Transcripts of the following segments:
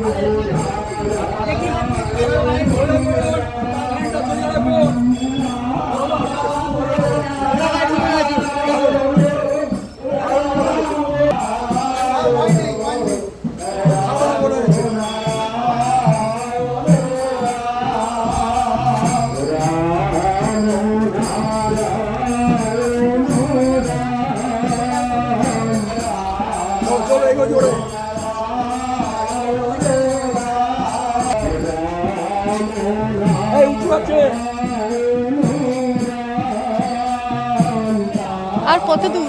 Thank you. এই আর কত দূর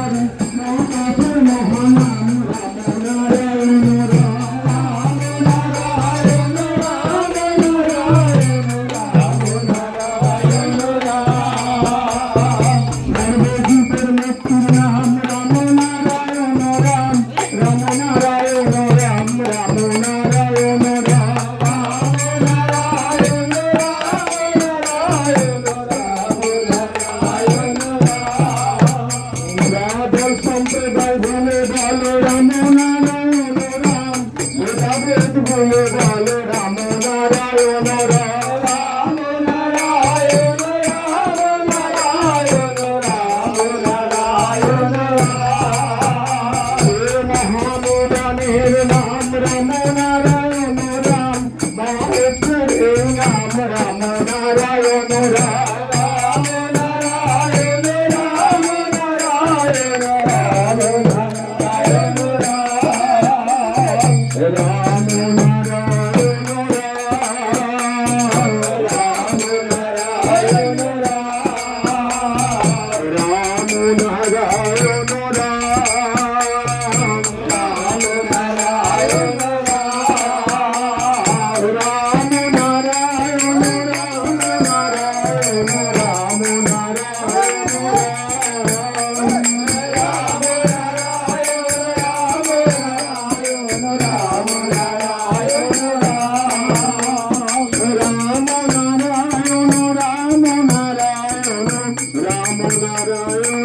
water. राम नारायण da,